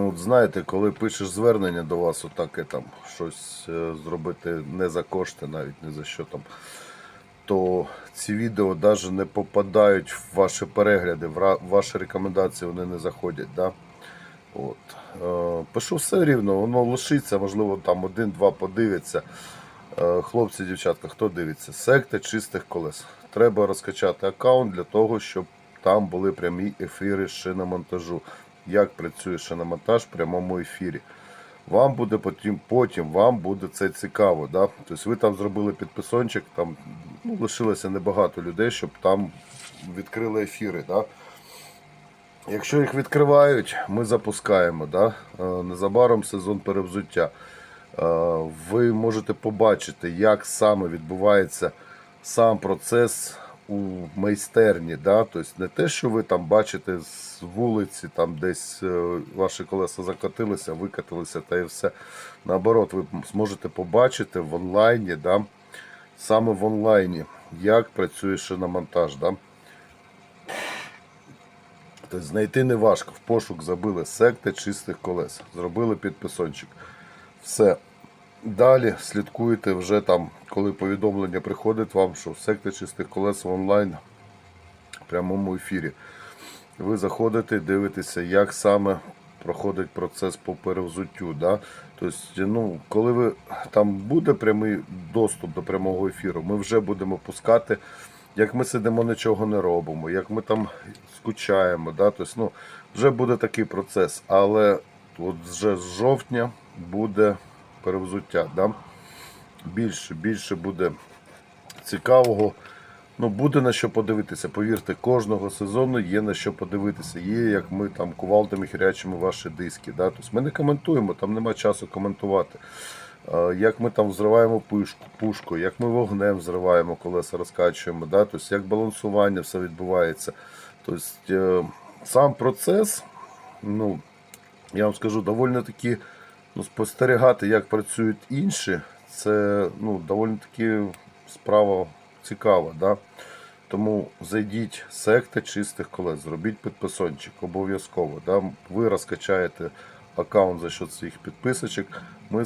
Ну, От знаєте, коли пишеш звернення до вас, отаке там щось е, зробити не за кошти, навіть не за що там, то ці відео навіть не попадають в ваші перегляди, в ваші рекомендації вони не заходять. Да? От. Е, пишу все рівно, воно лишиться, можливо, там один-два подивиться. Е, Хлопці, дівчатка, хто дивиться? Секта чистих колес. Треба розкачати аккаунт для того, щоб там були прямі ефіри шиномонтажу. Як працює шиномонтаж в прямому ефірі. Вам буде потім, потім вам буде це цікаво. Да? Тобто ви там зробили підписончик, там ну, лишилося небагато людей, щоб там відкрили ефіри. Да? Якщо їх відкривають, ми запускаємо. Да? Е, Незабаром сезон перевзуття. Е, Ви можете побачити, як саме відбувається сам процес у майстерні. Да? Тобто не те, що ви там бачите з вулиці, там десь е, ваші колеса закотилися, викатилися та і все. Наоборот, ви зможете побачити в онлайні, да? саме в онлайні, як працює шиномонтаж. Да? Тобто знайти не важко. В пошук забили секти чистих колес. Зробили підписончик. Все. Далі слідкуєте вже там, коли повідомлення приходить вам, що секти чистих колес онлайн в прямому ефірі. Ви заходите, дивитеся, як саме проходить процес по перевзуттю. Да? Тобто, ну, коли ви там буде прямий доступ до прямого ефіру, ми вже будемо пускати, як ми сидимо, нічого не робимо, як ми там скучаємо. Да? Тобто, ну, вже буде такий процес. Але от вже з жовтня буде перевзуття. Да? Більше, більше буде цікавого. Ну, буде на що подивитися. Повірте, кожного сезону є на що подивитися. Є, як ми там кувалдами хірячимо ваші диски. Да? Тобто ми не коментуємо, там нема часу коментувати. Як ми там взриваємо пушку, пушку, як ми вогнем взриваємо колеса, розкачуємо, да? тобто, як балансування все відбувається. Тобто, е, сам процес, ну, я вам скажу, доволі таки ну, спостерігати, як працюють інші, це ну, доволі таки справа цікава. Да? Тому зайдіть в секти чистих колес, зробіть підписончик обов'язково. Да? Ви розкачаєте аккаунт за счет своїх підписочок. Ми,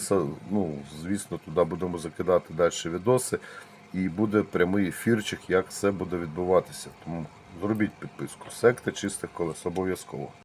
ну, звісно, туди будемо закидати далі відоси. І буде прямий ефірчик, як все буде відбуватися. Тому зробіть підписку. Секти чистих колес обов'язково.